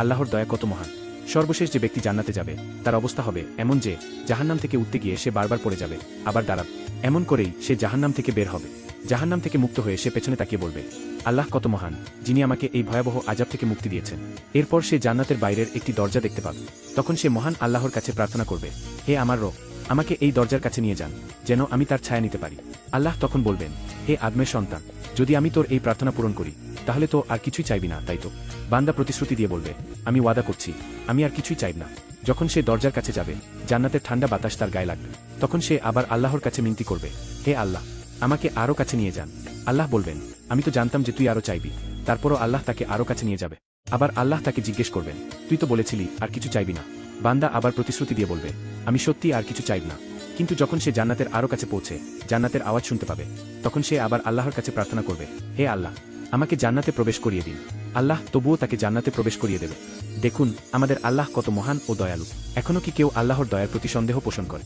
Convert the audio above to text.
আল্লাহর দয়া কত মহান। সর্বশেষ যে ব্যক্তি জান্নাতে যাবে, তার অবস্থা হবে এমন যে, জাহান্নাম থেকে উঠতে গিয়ে সে বারবার পড়ে যাবে, আবার দাঁড়াবে। এমন করেই সে জাহান্নাম থেকে বের হবে। জাহান্নাম থেকে মুক্ত হয়ে সে পেছনে তাকিয়ে বলবে, আল্লাহ কত মহান, যিনি আমাকে এই ভয়াবহ আজাব থেকে মুক্তি দিয়েছেন। এরপর সে জান্নাতের বাইরের একটি দরজা দেখতে পাবে। তখন সে মহান আল্লাহর কাছে প্রার্থনা করবে, হে আমার রব, আমাকে এই দরজার কাছে নিয়ে যান, যেন আমি তার ছায়া নিতে পারি। আল্লাহ তখন বলবেন, হে আদমের সন্তান, যদি আমি তোর এই প্রার্থনা পূরণ করি তাহলে তো আর কিছুই চাইবি না, তাই তো। বান্দা প্রতিশ্রুতি দিয়ে বলবে, আমি ওয়াদা করছি, আমি আর কিছুই চাইব না। যখন সে দরজার কাছে যাবে, জান্নাতের ঠান্ডা বাতাস তার গায়ে লাগবে। তখন সে আবার আল্লাহর কাছে মিনতি করবে, হে আল্লাহ, আমাকে আরও কাছে নিয়ে যান। আল্লাহ বলবেন, আমি তো জানতাম যে তুই আরও চাইবি, তারপরও আল্লাহ তাকে আরও কাছে নিয়ে যাবে। আবার আল্লাহ তাকে জিজ্ঞেস করবেন, তুই তো বলেছিলি আর কিছু চাইবি না। বান্দা আবার প্রতিশ্রুতি দিয়ে বলবে, আমি সত্যি আর কিছু চাইব না। কিন্তু যখন সে জান্নাতের আরও কাছে পৌঁছে, জান্নাতের আওয়াজ শুনতে পাবে, তখন সে আবার আল্লাহর কাছে প্রার্থনা করবে, হে আল্লাহ আমাকে জান্নাতে প্রবেশ করিয়ে দিন। আল্লাহ তবুও তাকে জান্নাতে প্রবেশ করিয়ে দেবে। দেখুন, আমাদের আল্লাহ কত মহান ও দয়ালু। এখনও কি কেউ আল্লাহর দয়ার প্রতি সন্দেহ পোষণ করে?